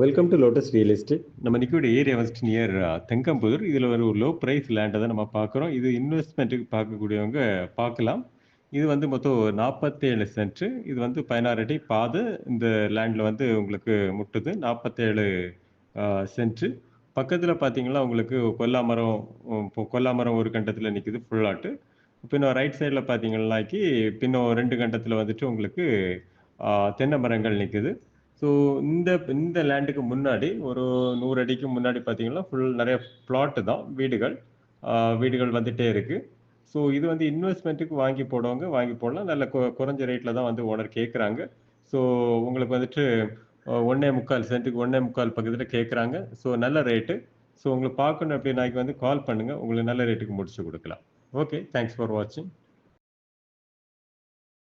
Welcome to Lotus real estate நம்ம நிற்கக்கூடிய area வந்துட்டு நியர் தெங்கம்புதூர். இதில் ஒரு லோ ப்ரைஸ் லேண்டை தான் நம்ம பார்க்குறோம். இது இன்வெஸ்ட்மெண்ட்டுக்கு பார்க்கக்கூடியவங்க பார்க்கலாம். இது வந்து மொத்தம் நாற்பத்தேழு சென்ட்டு இது வந்து பதினாறு அடி பாது. இந்த லேண்டில் வந்து உங்களுக்கு முட்டுது. நாற்பத்தேழு சென்ட்டு பக்கத்தில் பார்த்தீங்கன்னா உங்களுக்கு கொல்லாமரம் இப்போ கொல்லாமரம் ஒரு கண்டத்தில் நிற்குது ஃபுல்லாட்டு பின்ன ரைட் சைடில் பார்த்தீங்கன்னாக்கி பின்னும் ரெண்டு கண்டத்தில் வந்துட்டு உங்களுக்கு தென்னை மரங்கள் நிற்குது ஸோ இந்த இந்த லேண்டுக்கு முன்னாடி ஒரு நூறு அடிக்கு முன்னாடி பார்த்தீங்கன்னா ஃபுல் நிறைய பிளாட்டு தான் வீடுகள். வீடுகள் வந்துட்டே இருக்குது ஸோ இது வந்து இன்வெஸ்ட்மெண்ட்டுக்கு வாங்கி போடுவாங்க வாங்கி போடலாம். நல்ல குறைஞ்ச ரேட்டில் தான் வந்து ஓனர் கேட்குறாங்க ஸோ உங்களுக்கு வந்துட்டு ஒன்றே முக்கால் சென்ட்டுக்கு ஒன்றே முக்கால் பக்கத்தில் கேட்குறாங்க ஸோ நல்ல ரேட்டு ஸோ உங்களுக்கு பார்க்கணும் அப்படின்னாக்கி வந்து கால் பண்ணுங்கள் உங்களுக்கு நல்ல ரேட்டுக்கு முடிச்சு கொடுக்கலாம். ஓகே தேங்க்ஸ் ஃபார் வாட்சிங்